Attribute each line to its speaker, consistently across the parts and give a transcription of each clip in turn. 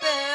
Speaker 1: baby.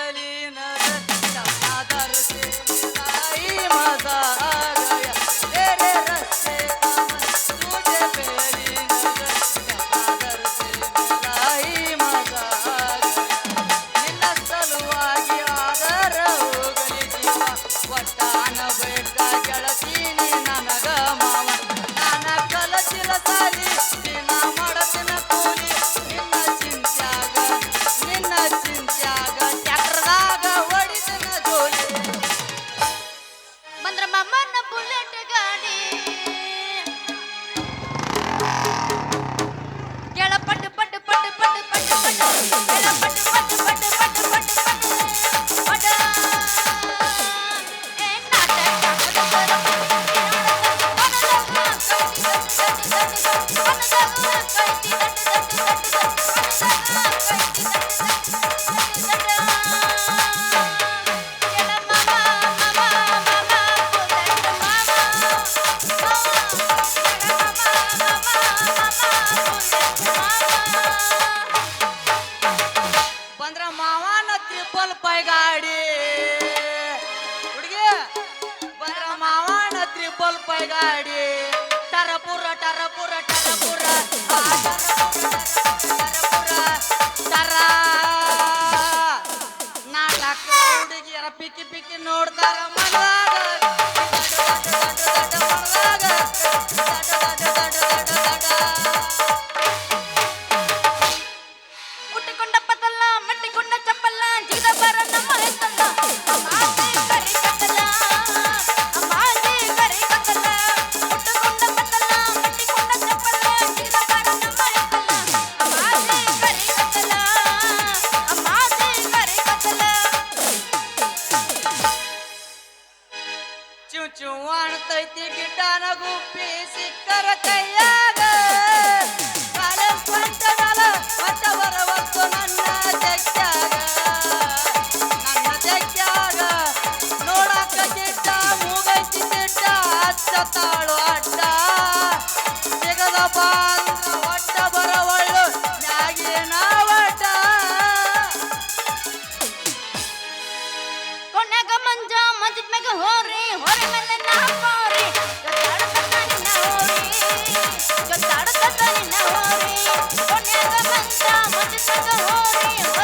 Speaker 1: ಮ್ಯಾಗ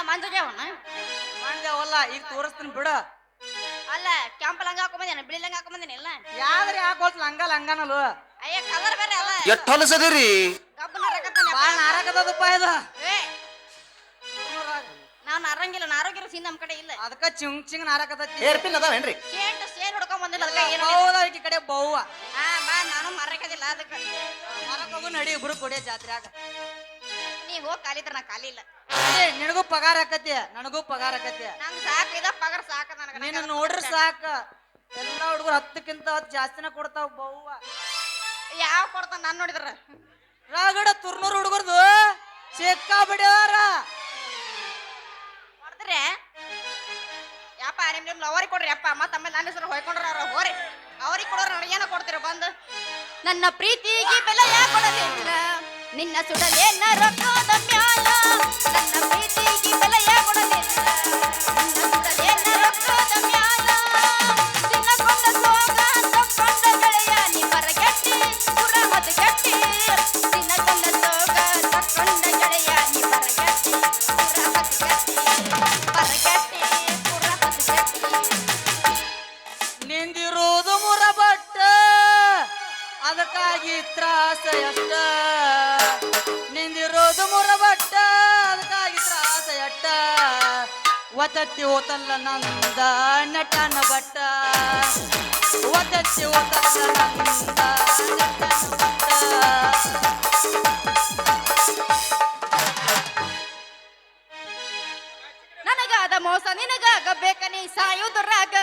Speaker 1: ಕಾಣಿಗೆ ನಾ ಮಂಜದೇವನ
Speaker 2: ಮಾಡಿದೆವಲ್ಲ ಈಗ ತೋರಿಸ್ತೀನಿ ಬಿಡು.
Speaker 1: ಅಲ್ಲ ಕೆಂಪ ಲಂಗ ಹಾಕೊಂಬಂದೇನ ಬಿಳಿ ಲಂಗ ಹಾಕೊಂಬಂದೇನ ಇಲ್ಲ?
Speaker 2: ಯಾವ್ದ್ರಿ ಯಾಕೋತ್ ಲಂಗ ಲಂಗನಲು
Speaker 1: ಅಯ್ಯ ಕಲರ್ ಬೇರೆ ಅಲ್ಲ.
Speaker 3: ಎಷ್ಟ್ ಹೊಲಸದಿರಿ?
Speaker 1: ಕಬ್ಬನ ರಕತ್ತಾನೆ
Speaker 2: ಬಾಳ ನಾರಕದಪ್ಪ ಇದು.
Speaker 1: ಏ ನಾನು ಅರಂಗಿಲ್ಲ ನಾರೋಗ್ಯ ಸೀನ್ ನಮ್ಮ ಕಡೆ ಇಲ್ಲ.
Speaker 2: ಅದಕ್ಕ ಚಿಂಗ್ ಚಿಂಗ್ ನಾರಕತ್ತತಿ.
Speaker 3: ಏರ್ಪಿನ್ ಅದಾವ
Speaker 1: ಏನ್ರಿ ಸೇನ್ ಹೊಡ್ಕೊಂಡ್ ಬಂದಿಲ್ಲ ಅದಕ್ಕ ಏನು
Speaker 2: ಹೌದಾ ಈ ಕಡೆ ಬೌವ?
Speaker 1: ಹಾ ಬಾ ನಾನು ಮರಕದಿಲ್ಲ ಅದಕ್ಕೆ.
Speaker 2: ಹೋಗು ನಡಿ ಇಬ್ರು ಕೊಡಿಯ ಜಾತ್ರ್ಯಾಗ.
Speaker 1: ನೀ ಹೋಗ್ ಖಾಲಿದ್ರ ನಾ ಖಾಲಿ ಇಲ್ಲ.
Speaker 2: ಏ, ನಿನಗೂ ಪಗಾರ ಆಕತಿ ನನಗೂ ಪಗಾರ ಆಕತಿ.
Speaker 1: ನಂಗ್ ಸಾಕು ಇದ ಪಗಾರ ಸಾಕ ನನಗ
Speaker 2: ನೀನು ನೋಡ್ರಿ ಸಾಕ. ಎಲ್ಲ ಹುಡುಗರು ಹತ್ತಕ್ಕಿಂತ ಹತ್ತು ಜಾಸ್ತಿನ ಕೊಡ್ತಾವ ಬವ್ವ.
Speaker 1: ಯಾವ ಕೊಡ್ತಾನ ನಾನ್ ನೋಡಿದ್ರ?
Speaker 2: ರಾಗಡ ತುರ್ನೂರ್ ಹುಡುಗರ್ದು ಸಿಕ್ಕಾ ಬಿಡ್ಯಾರ.
Speaker 1: ಕೊಡ್ತೀರಿ ಯಪ್ಪ ನಿಮ್ ನಿಮ್ ಅವ್ರಿಗೆ ಕೊಡ್ರಿ ಅಪ್ಪ ಮತ್ತ ಆಮೇಲೆ ನನ್ನ ಹೆಸರು ಹೊಯ್ಕೊಂಡ್ರ ಅವ್ರ ಹೋರಿ. ಅವ್ರಿಗೆ ಕೊಡೋರು ನನಗೇನ ಕೊಡ್ತೀರ ಬಂದು? ನನ್ನ ಪ್ರೀತಿಗೆ ಬೆಲೆ ಕೊಡಲಿಲ್ಲ ನಿನ್ನ ಸುಡಲೇನ ರೊಕ್ಕದ ಮ್ಯಾಲ ನನ್ನ ಪ್ರೀತಿಗೆ ಬೆಲೆಯ ಕೊಡಲಿಲ್ಲ ನಿನ್ನ ಸುಡಲೇನ ರೊಕ್ಕದ ಮ್ಯಾಲ.
Speaker 2: ಒದತ್ತಿ ಹೋತಲ್ಲ ನಂದ ನಟನ ಬಟ್ಟ ಒದತ್ತಿ ಹೋತಲ್ಲ ನಂದ ನಟನ ಬಟ್ಟ
Speaker 4: ನನಗಾದ ಮೋಸ ನಿನಗಾಗ
Speaker 1: ಬೇಕನೇ ಸಾಯುವುದರಾಗ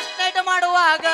Speaker 1: ಫಸ್ಟ್ ನೈಟ್ ಮಾಡುವಾಗ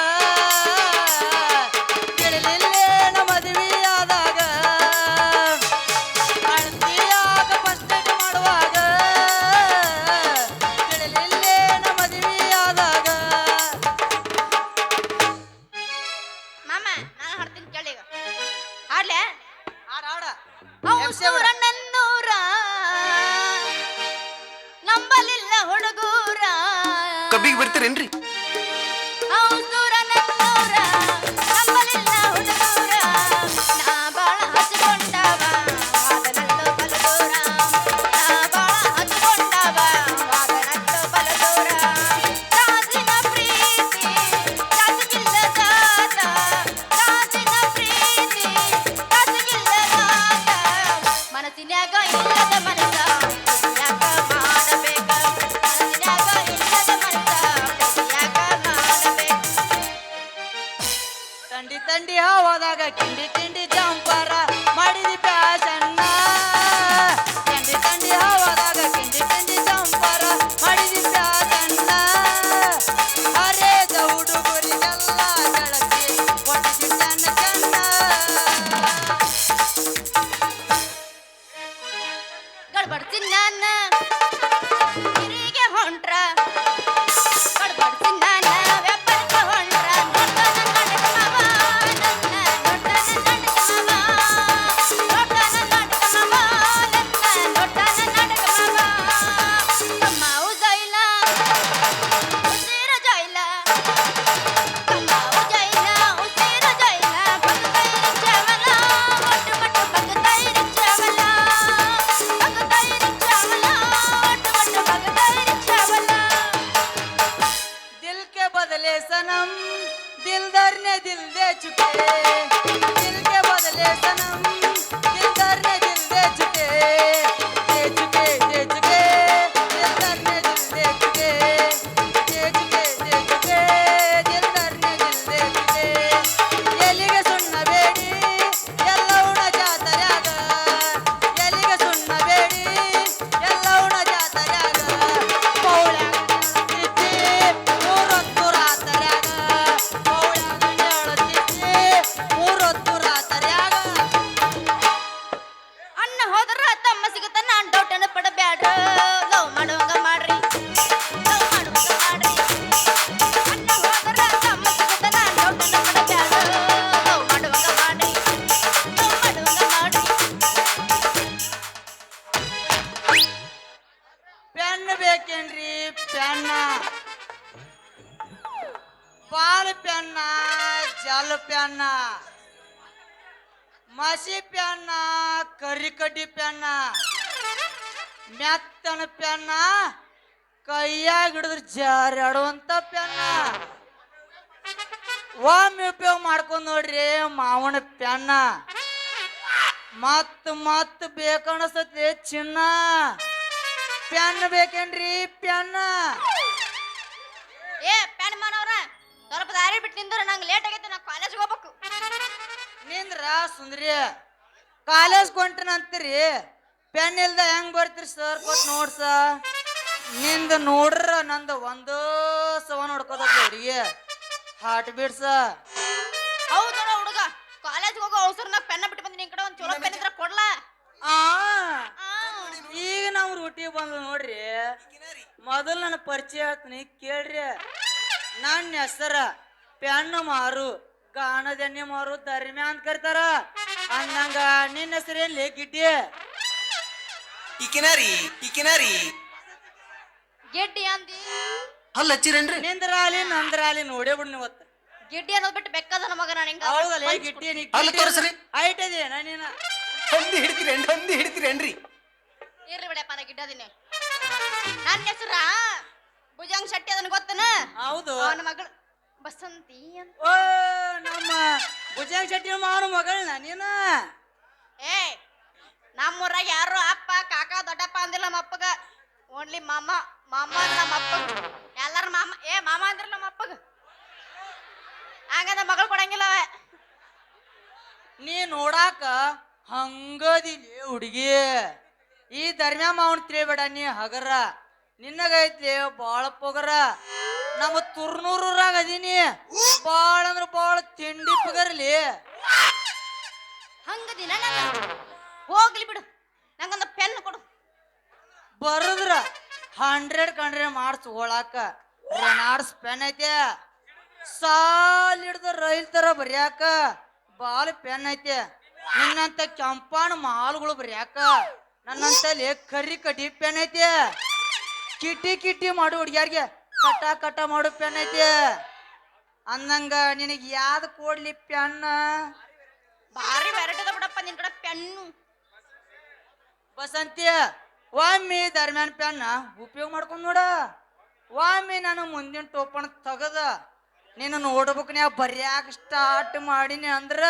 Speaker 2: ನೋಡ್ರಿ ಪ್ಯಾನ್ನ ಪೆನ್ನ. ಮತ್ ಮತ್ ಬೇಕನ್ನಿಸ್ತೈತಿ ಚಿನ್ನ. ಪೆನ್ ಬೇಕೇನ್ರಿ? ಪೆನ್ನ.
Speaker 1: ಏ ಪ್ಯಾನ್ ಮಾನವ್ರ ಸ್ವಲ್ಪ ದಾರಿ ಬಿಟ್ಟು ನಿಂದ್ರ ನಂಗೆ ಲೇಟ್ ಆಗೈತೆ ನಾ ಕಾಲೇಜ್ಗೆ ಹೋಗ್ಬೇಕು.
Speaker 2: ನಿಂದ್ರ ಸುಂದ್ರಿ ಕಾಲೇಜ್ ಕೊಂಟನಂತೀರಿ ಪೆನ್ ಇಲ್ದ ಹೆಂಗ್ ಬರ್ತೀರಿ ಸರ್ ಕೊಟ್ ನೋಡ್ಸ ನಿಂದ ನೋಡ್ರ ನಂದು ಒಂದು ಸವ ನೋಡ್ಕೋದ ಹುಡುಗಿ. ಹಾರ್ಟ್ ಬೀಟ್ಸ ಆ ಈಗ ನಾವು ರೂಟಿ ಬಂದು ನೋಡ್ರಿ. ಮೊದಲು ನನ್ನ ಪರಿಚಯ ಹೇಳ್ತೀನಿ ಕೇಳ್ರಿ. ನನ್ನ ಹೆಸರ ಪೆನ್ ಮಾರು ಗಾಣದೆಣ್ಣೆ ಮಾರು ಧರ್ಮ್ಯ ಅಂತ ಕರಿತಾರ. ಅಂದಂಗ ನಿನ್ನ ಹೆಸರೇನ್ ಗಿಡ್ಡಿ?
Speaker 3: ಇಕಿನಾರಿ ಇಕಿನಾರಿ
Speaker 1: ಗೆಡ್ಡಿ ಅಂದಿ?
Speaker 3: ಅಲ್ಲ ಹಚ್ಚಿರೇನ್ರಿ?
Speaker 2: ನಿಂದ್ರಾಲಿ ನಂದ್ರಾಲಿ ನೋಡೇ ಬಿಡ್ ನೀವತ್ತ
Speaker 1: ಗೆಡ್ಡಿ ಅನ್ನೋದ್ ಬಿಟ್ಟು ಬೆಕ್ಕದ ನಮಗ ಮಗ ನಾನು ಹಿಂಗ
Speaker 2: ಹೌದಲ್ಲ
Speaker 3: ಗಿಟ್ಟಿ.
Speaker 2: ಹೈಟ್ ಇದೆಯಾ ನೀನ?
Speaker 3: ಹಂದಿ ಹಿಡಿತೀರೇನ್ರಿ ಹಂದಿ ಹಿಡಿತೀರೇನ್ರಿ
Speaker 1: ಇರ್ಲಿ ಬಿಡಪ್ಪ ನಾ ಗಿಡ್ಡದಿನಿ ನನ್ನ ಹೆಸರ ಭುಜಂಗ್ ಶೆಟ್ಟಿ ಅದನ್ನ ಗೊತ್ತನ?
Speaker 2: ಹೌದು.
Speaker 1: ಅವನ ಮಗಳು ಬಸಂತಿ ಅಂತ.
Speaker 2: ಓ ನಮ್ಮ ಭುಜಂಗ್ ಶೆಟ್ಟಿ ಮಾವನ ಮಗಳನ್ನ ನೀನ?
Speaker 1: ಏ ನಮ್ಮೂರಾಗ ಯಾರು ಅಪ್ಪ ಕಾಕ ದೊಡ್ಡಪ್ಪ ಅಂದಿಲ್ಲ ನಮ್ಮ ಅಪ್ಪಗ. ಓನ್ಲಿ ಮಾಮ ಮಾಮ ನಮ್ಮ ಅಪ್ಪಗ. ಎಲ್ಲಾರು ಮಾಮ ಏ ಮಾಮ ಅಂದ್ರಲ್ಲ ನಮ್ಮ ಅಪ್ಪಗ. ಹಂಗಂದ ಮಗಳು ಕೊಡಂಗಿಲ್ಲ ಅವ.
Speaker 2: ನೀ ನೋಡಾಕ ಹಂಗದಿಲಿ ಹುಡುಗಿ. ಈ ಧರ್ಮ್ಯ ಮಾವನ್ ತಿಳಿಬೇಡ ನೀ ಹಗರ. ನಿನ್ನಗೈತ್ಲಿ ಬಾಳ ಪೊಗರ. ನಮ್ಮ ತುರ್ನೂರಾಗ ಅದೀನಿ. ಬಾಳ ಅಂದ್ರ ಬಾಳ ತಿಂಡಿ ಪಗರ್ಲಿ
Speaker 1: ಹಂಗದಿನ ಹೋಗ್ಲಿ ಬಿಡು. ನಂಗೊಂದು ಪೆನ್ ಕೊಡು.
Speaker 2: ಬರದ್ರ ಹಂಡ್ರೆಡ್ ಕಂಡ್ರೆ ಮಾರ್ಸ್ ಹೋಳಾಕ. ರೆನಾಡ್ಸ್ ಪೆನ್ ಐತೆ. ಸಾಲ್ ಹಿಡ್ದ ರೈಲ್ ತರ ಬರ್ಯಾಕ. ಬಾಲ್ ಪೆನ್ ಐತೆ. ನಿನ್ನಂತ ಕೆಂಪಾಣ ಮಾಲ್ಗಳು ಬರ್ಯಾಕ ನನ್ನಂತಲ್ಲಿ ಕರಿ ಕಟ್ಟಿ ಪೆನ್ ಐತೆ. ಕಿಟಿ ಕಿಟಿ ಮಾಡು ಹುಡ್ಗ್ಯಾರ್ಗೆ. ಕಟ ಕಟ ಮಾಡು ಪೆನ್ ಐತೆ. ಅಂದಂಗ ನಿನಗೆ ಯಾವ್ದು ಕೊಡ್ಲಿ ಪೆನ್?
Speaker 1: ಭಾರಿ ವೆರೈಟಿ ಅದ ಬಿಡಪ್ಪ ನಿನ್ ಕಡೆ ಪೆನ್ನು.
Speaker 2: ಬಸಂತಿ ಒಮ್ಮೆ ದರ್ಮ್ಯಾನ್ ಪೆನ್ನ ಉಪಯೋಗ ಮಾಡ್ಕೊಂಡ್ ನೋಡ. ಒಮ್ಮೆ ನಾನು ಮುಂದಿನ ಟೋಪಣ ತೆಗದ. ನೀನು ನೋಡ್ಬೇಕು ನಾ ಬರ್ಯಾಕ ಸ್ಟಾರ್ಟ್ ಮಾಡೀನಿ ಅಂದ್ರ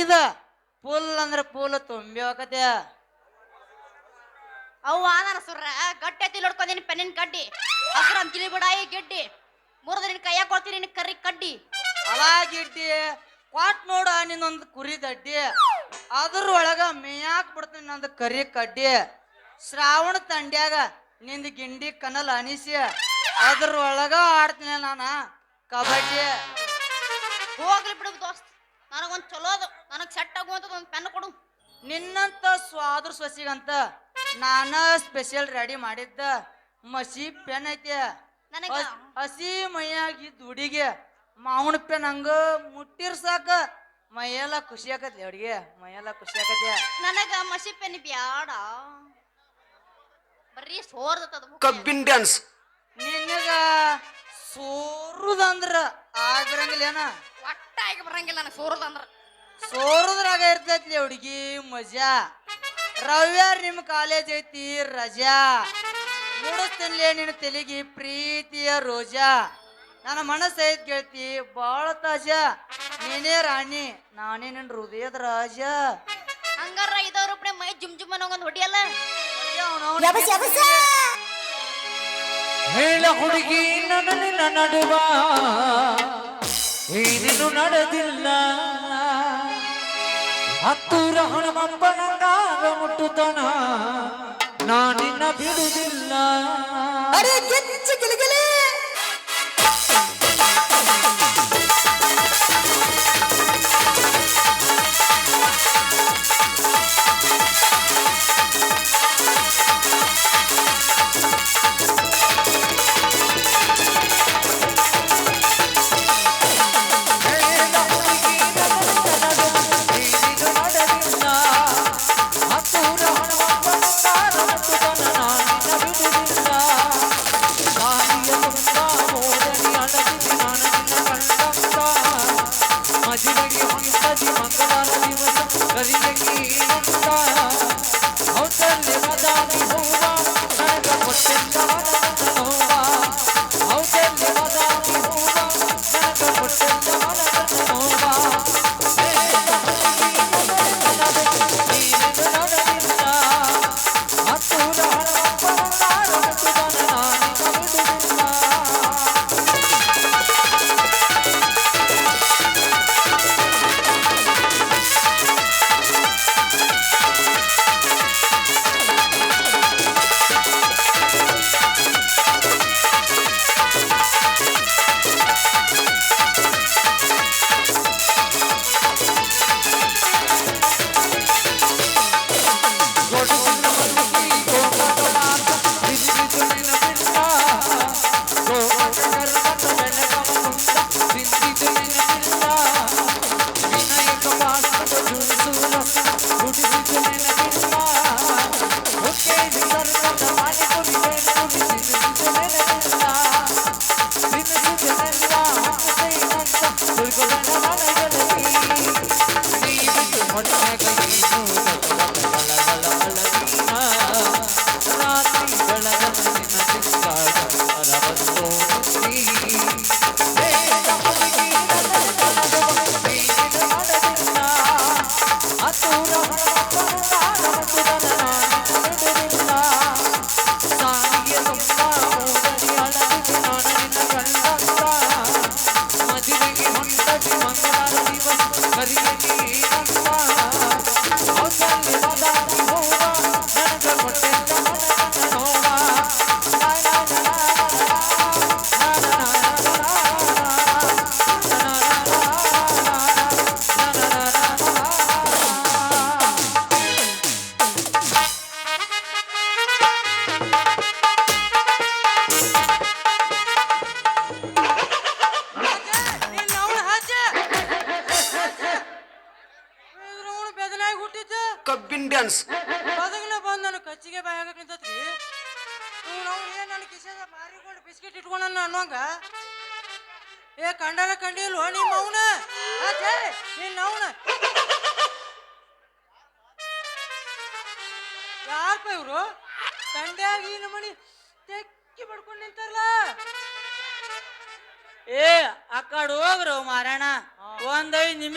Speaker 2: ಇದ? ಪುಲ್ ಅಂದ್ರ ಪುಲ್ ತುಂಬಿ ಹೋಗತ್ತೆ
Speaker 1: ಅವ್ವ ನನ್ನ ಸುರ್ರ ಗಟ್ಟಿ ಎತ್ತಿ ನೋಡ್ಕೊಂದಿನಿ ಪೆನ್ನಿನ ಕಡ್ಡಿ. ತಿಳಿಬಿಡ ಈ ಗೆಡ್ಡಿ. ಮುರಿದ ನಿನ್ ಕೈಯಾಗ ಕೊಡ್ತೀನಿ ನಿನ್ ಕರ್ರಿ ಕಡ್ಡಿ.
Speaker 2: ಅಲಾಗಿಡ್ಡಿ ಕೊಟ್ ನೋಡ ನಿನ್ನೊಂದು ಕುರಿ ದಡ್ಡಿ. ಅದ್ರ ಒಳಗ ಮೇಯಾಕ್ ಬಿಡ್ತೀನಿ ನಂದು ಕರಿ ಕಡ್ಡಿ. ಶ್ರಾವಣ ತಂಡ್ಯಾಗ ನಿಂದ ಗಿಂಡಿ ಕನಲ್ ಅನಿಸಿ ಅದ್ರ ಒಳಗ ಆಡ್ತೀನಿ ನಾನ ಕಬಡ್ಡಿ.
Speaker 1: ಹೋಗ್ಲಿ ಬಿಡು ದೋಸ್ತ್. ನನಗೊಂದ್ ಚಲೋದು ನನಗ್ ಸೆಟ್ ಆಗುವಂಥದ್ದು ಒಂದು ಪೆನ್ ಕೊಡು.
Speaker 2: ನಿನ್ನಂತ ಸ್ವಾದ್ರ ಸೊಸಿಗಂತ ನಾನ ಸ್ಪೆಷಲ್ ರೆಡಿ ಮಾಡಿದ್ದ ಮಸಿ ಪೆನ್ ಐತೆ.
Speaker 1: ನನಗೆ?
Speaker 2: ಹಸ್- ಮೈಯಾಗಿ ದುಡಿಗೆ ಮಾವನ ಪೆನ್ ಹಂಗ ಮುಟ್ಟಿರ್ ಸಾಕ. ಮೈಯೆಲ್ಲ ಖುಷಿ ಆಗತ್ತೆ ಅಡಿಗೆ ಮೈಯೆಲ್ಲ ಖುಷಿ ಆಗತ್ತೆ
Speaker 1: ನನಗ ಮಸಿ ಪೆನ್ ಬ್ಯಾಡ. ಬರೀ ಸೋರ್ದತ್ತದ
Speaker 3: ಕಬ್ಬಿನ್ ಡ್ಯಾನ್ಸ್
Speaker 2: ನಿನಗ ಸೋರುದಂದ್ರ ಆಗಿರಂಗಿಲ್ಲ ಏನ
Speaker 1: ಒಟ್ಟಾಗಿ ಬರಂಗಿಲ್ಲ ನನಗೆ ಸೋರ್ದಂದ್ರ
Speaker 2: ಸೋರುದ್ರಾಗ ಇರ್ತೈತಿ ಹುಡುಗಿ ಮಜಾ. ರವ್ಯಾರ್ ನಿಮ್ ಕಾಲೇಜ್ ಐತಿ ರಜಾ. ಮೂಡಿಸ್ತಿನ್ಲೇ ನಿನ್ನ ತೆಲಿಗಿ ಪ್ರೀತಿಯ ರೋಜಾ. ನನ್ನ ಮನಸ್ಸು ಐತ್ ಕೇಳ್ತಿ ಬಾಳ ತಾಜಾ. ನೀನೇ ರಾಣಿ ನಾನೇ ನಿನ್ನ ಹೃದಯದ ರಾಜ.
Speaker 1: ಹಂಗಾರ ಇದ ರೂಪಣೆ ಮೈ ಜುಮ್ ಜುಮ್ ಅನ್ನೋ ಒಂದು ಹೊಡಿಯಲ್ಲ
Speaker 5: ಹೇಳ ಹುಡುಗಿ ನನ್ನ ನಿನ್ನ ನಡುವ ಏನೇನು ನಡೆದಿಲ್ಲ. ಹತ್ತೂರ ಹನುಮಪ್ಪನಂಗಾಗ ಮುಟ್ಟುತ್ತಾನ ನಾನಿನ್ನ ಬಿಡುವುದಿಲ್ಲ ಅಂತ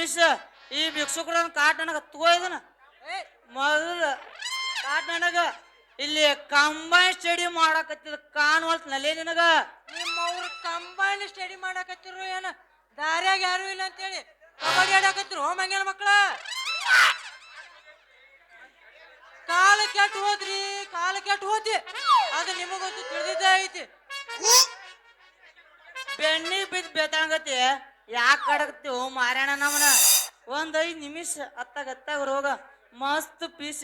Speaker 2: ನಿಮಿಷ ಈ ಭಿಕ್ಷುಕರ ಕಾಟ್ ನನಗ ತಗೋಯ್ದನ ಮೊದಲು ಕಾಟ್ ನನಗ ಇಲ್ಲಿ ಕಂಬೈನ್ ಸ್ಟಡಿ ಮಾಡಾಕತ್ತಿದ ಕಾಣುವಲ್ತನಲ್ಲೇ ನಿನಗ. ನಿಮ್ಮ ಅವ್ರು ಕಂಬೈನ್ ಸ್ಟಡಿ ಮಾಡಾಕತ್ತಿರು ಏನ? ದಾರ್ಯಾಗ ಯಾರು ಇಲ್ಲ ಅಂತೇಳಿ. ಕಬಡ್ಡಿ ಆಡಾಕತ್ತಿರು ಮಂಗಿನ ಮಕ್ಳ? ಕಾಲ ಕೆಟ್ಟ ಹೋದ್ರಿ ಕಾಲ ಕೆಟ್ಟ ಹೋತಿ ಅದು ನಿಮಗಂತೂ ತಿಳಿದಿದ್ದೇ ಐತಿ. ಬೆಣ್ಣಿ ಬಿದ್ದು ಬೇತಾಂಗತಿ. ಯಾಕೆ ಓ ಮಾರಾಯಣ ನಮ್ಮನ ಒಂದ್ ಐದ್ ನಿಮಿಷ ಅತ್ತಾಗ ಅತ್ತಾಗ ರೋಗ ಮಸ್ತ್ ಪೀಸ್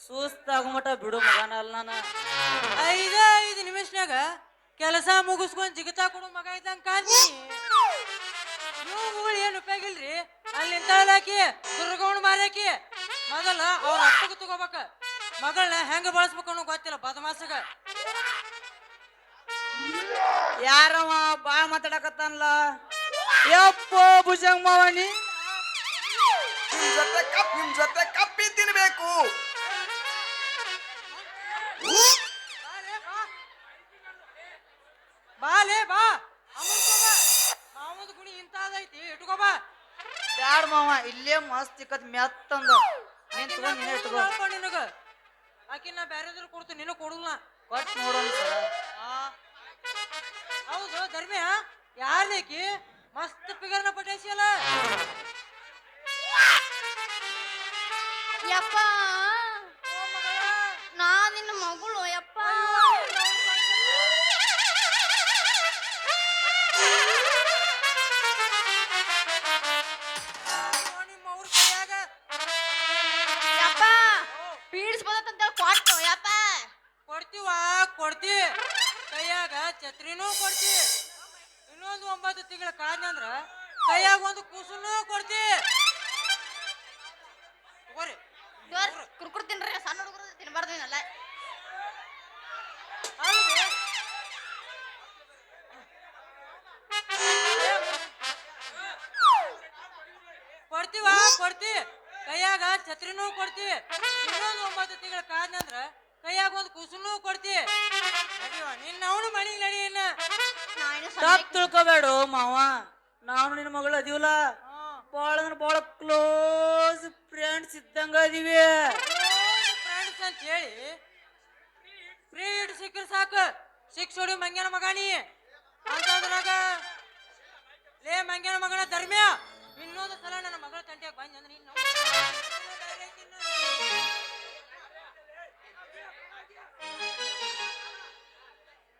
Speaker 2: ಸುಸ್ತಾಗಮಟ ಬಿಡು ಮಗನಲ್ಲ ನಾನು. ಐದ ಐದು ನಿಮಿಷನಾಗ ಕೆಲಸ ಮುಗಿಸ್ಕೊಂಡ್ ಜಿಗತಾ ಕೊಡು ಮಗ ಇದ್ದಂಗ ಕಾಂತೀನಿ ಇವುಗಳು ಏನು ಉಪಯೋಗ ಇಲ್ರಿ? ಅಲ್ಲಿ ನಿಂತಾಳಾಕಿ ದುರ್ಗವಣ ಮಾರಾಕಿ ಮೊದಲ ಅವ್ರ ಅಪ್ಪಗ ತಗೋಬೇಕ. ಮಗಳನ್ನ ಹೆಂಗ ಬಳಸ್ಬೇಕು ಅನ್ನೋ ಗೊತ್ತಿಲ್ಲ ಬದಮಾಸಗ. ಯಾರವ ಬಾ ಮಾತಾಡಕತ್ತಾನಲ್ಲ ಯಪ್ಪ ಭುಜಂಗ ಮಾವನಿ.
Speaker 3: ನಿಮ್ ಜೊತೆ ಕಪ್ ನಿಮ್ ಜೊತೆ ಕಪ್ಪಿ ತಿನ್ಬೇಕು.
Speaker 2: ಬಾಲೆ ಬಾ. ಮಾವದ ಗುಣಿ ಇಂತಾದೈತಿ ಇಟ್ಕೋ ಬಾ ಬ್ಯಾಡ ಮಾವ ಇಲ್ಲೇ ಮಸ್ತ್ ಇಕ್ಕತ್ ಮೆತ್ತಂದ. ನೀನ್ ತಗೋ ನೀನೇ ಇಟ್ಕೋ. ನಿನಗ. ಆಕಿ ನಾ ಬ್ಯಾರೆದ್ರ ಕೊಡ್ತೀನಿ ನಿನಗ ಕೊಡಲ್ಲ. ಕೊಟ್ಟು ನೋಡೋಣ ಸರ. ಹೌದು ಧರ್ಮ್ಯ ಯಾರ್ನೇಕಿ? ಮಸ್ತ್ ಪಿಗರ್ನ ಪಟಾಯಿಸಿಯಲ್ಲ
Speaker 1: ಯಪ್ಪ ನಾ ನಿನ್ನ ಮಗಳು ಯಪ್ಪ.
Speaker 2: ತಿಂಗಳ ಕಾದ್ನಿ ಅಂದ್ರ
Speaker 6: ಕೈಯಾಗ ಒಂದು
Speaker 2: ಕುಸುಲು ಕೊಡ್ತಿ. ಇದ್ದಂಗ ಅದೀವಿ.
Speaker 6: ಫ್ರೆಂಡ್ಸ್ ಅಂತ ಹೇಳಿ ಫ್ರೀ ಹಿಡ್ ಸಿಕ್ಕರೆ ಸಾಕು. ಸಿಕ್ಸ್ ಹೊಡಿ ಮಂಗ್ಯನ ಮಗಾಣಿ. ಅಂತಂದ್ರಾಗ, ಲೇ ಮಂಗ್ಯನ ಮಗನ ಧರ್ಮ್ಯ. ಇನ್ನೊಂದು ಸಲ ನನ್ನ ಮಗಳ ತಂಟೆಯಾಗ ಬಂದ್ ಅಂದ್ರೆ ಇನ್ನು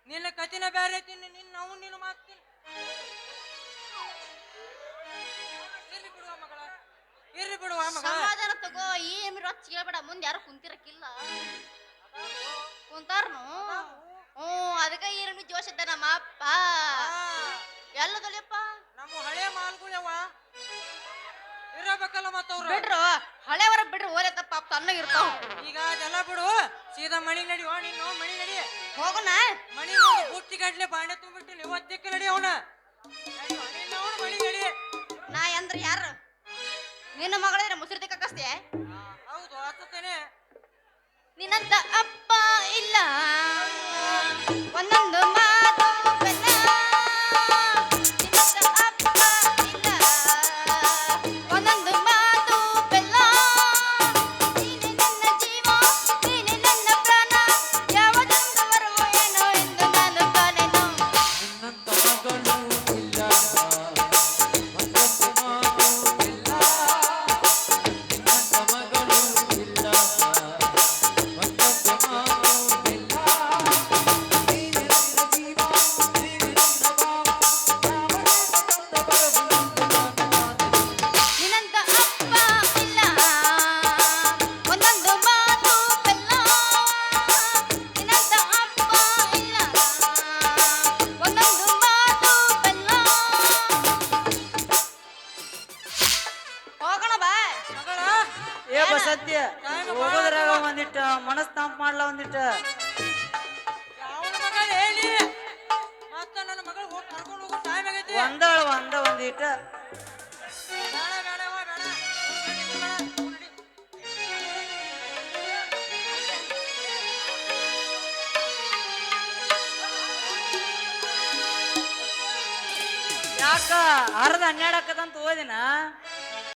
Speaker 6: ನಿನ್ನ ಕತಿನ ಬೇರೆ ನಿನ್ನ ನಾವು ನಿನ್ನ ಮಾತೀನಿ. ಇರ್ಲಿ ಬಿಡುವ ಮಗ
Speaker 1: ಸಮಾಧಾನ ತಗೋ ಈ ರೊಚ್ಚ ಕೇಳಬೇಡ ಮುಂದೆ ಯಾರು ಕುಂತಿರಕ್ಕಿಲ್ಲ. ಕುಂತಾರ್ನು? ಹ್ಞೂ ಅದಕ್ಕೆ ಏನು ಜೋಶ್ ಇದ್ದ ನಮ್ಮ ಅಪ್ಪ. ಎಲ್ಲದಲ್ಲಪ್ಪ
Speaker 6: ನಮ್ಮ ಹಳೆ ಮಾಲ್ಗಳವ ಇರಬೇಕಲ್ಲ ಮತ್ತವ್ರು.
Speaker 1: ಬಿಡ್ರು ಹಳೆವರ ಬಿಡ್ರಿ ಓಲೆ ಪಾಪ ತನ್ನ ಇರ್ತಾವ.
Speaker 6: ಈಗ ಅದೆಲ್ಲ ಬಿಡು ಸೀದಾ ಮಣಿ ನಡಿ ಓ ನೀನು ಮಣಿ ನಡಿ.
Speaker 1: ಹೋಗೋಣ
Speaker 6: ಮಣಿ ಒಂದು ಬುಟ್ಟಿ ಗಡ್ಲೆ ಬಾಂಡೆ ತುಂಬಿಟ್ಟು ಇವತ್ತಕ್ಕೆ ನಡಿ ಅವನ. ಮಣಿ ನಡಿ
Speaker 1: ನಾ ಎಂದ್ರೆ ಯಾರು? ನಿನ್ನ ಮಗಳಿದ್ರೆ ಮುಸುರಿ ತಿಕ್ಕಸ್ತೆ
Speaker 6: ಹೌದು ಹತ್ತತೇನೆ
Speaker 1: ನಿನ್ನಂತ ಅಪ್ಪ ಇಲ್ಲ. ಒಂದೊಂದು
Speaker 6: ನಡಿ.
Speaker 2: ಯಾಕ ಅರ್ಧ ಹನ್ನೆರಡು ಹಾಕದಂತ ಓದಿನ